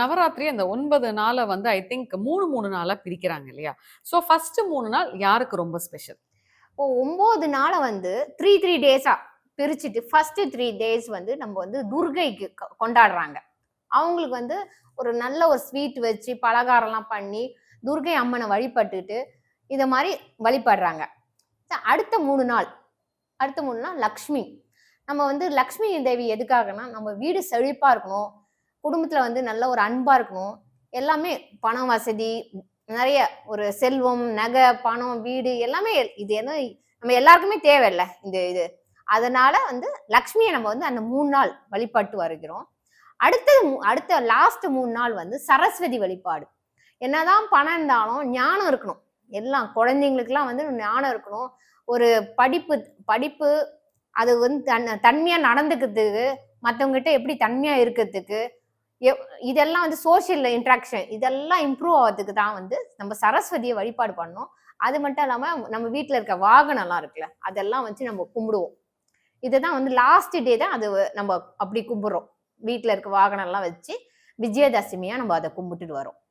நவராத்திரி அந்த ஒன்பது நாளை வந்து ஐ திங்க் மூணு மூணு நாளாக பிரிக்கிறாங்க இல்லையா? ஸோ ஃபஸ்ட்டு மூணு நாள் யாருக்கு ரொம்ப ஸ்பெஷல்? இப்போ ஒம்பது நாளை வந்து த்ரீ த்ரீ டேஸாக பிரிச்சுட்டு ஃபஸ்ட்டு த்ரீ டேஸ் வந்து நம்ம வந்து துர்கைக்கு கொண்டாடுறாங்க. அவங்களுக்கு வந்து ஒரு நல்ல ஒரு ஸ்வீட் வச்சு பலகாரம்லாம் பண்ணி துர்கை அம்மனை வழிபட்டுட்டு இதை மாதிரி வழிபடுறாங்க. அடுத்த மூணு நாள் அடுத்த மூணு நாள் லக்ஷ்மி. நம்ம வந்து லக்ஷ்மி தேவி எதுக்காகனா நம்ம வீடு செழிப்பாக இருக்கணும். குடும்பத்துல வந்து நல்ல ஒரு அன்பா இருக்கணும். எல்லாமே பணம் வசதி நிறைய ஒரு செல்வம் நகை பணம் வீடு எல்லாமே இது என்ன நம்ம எல்லாருக்குமே தேவையில்ல இந்த இது. அதனால வந்து லக்ஷ்மியை நம்ம வந்து அந்த மூணு நாள் வழிபாட்டு வருகிறோம். அடுத்தது அடுத்த லாஸ்ட் மூணு நாள் வந்து சரஸ்வதி வழிபாடு. என்னதான் பணம் இருந்தாலும் ஞானம் இருக்கணும். எல்லாம் குழந்தைங்களுக்குலாம் வந்து ஞானம் இருக்கணும். ஒரு படிப்பு படிப்பு அது வந்து தன் தன்மையா நடந்துக்கிறதுக்கு மற்றவங்ககிட்ட எப்படி தன்மையா இருக்கிறதுக்கு இதெல்லாம் வந்து சோசியல் இன்ட்ராக்ஷன் இதெல்லாம் இம்ப்ரூவ் ஆகிறதுக்கு தான் வந்து நம்ம சரஸ்வதியை வழிபாடு பண்ணோம் அது மட்டும் இல்லாம நம்ம வீட்டில் இருக்க வாகனம்லாம் இருக்குல்ல அதெல்லாம் வச்சு நம்ம கும்பிடுவோம். இதுதான் வந்து லாஸ்ட் டே தான் அது நம்ம அப்படி கும்பிடுறோம். வீட்டில் இருக்க வாகனம்லாம் வச்சு விஜயதசமியா நம்ம அதை கும்பிட்டுட்டு வரோம்.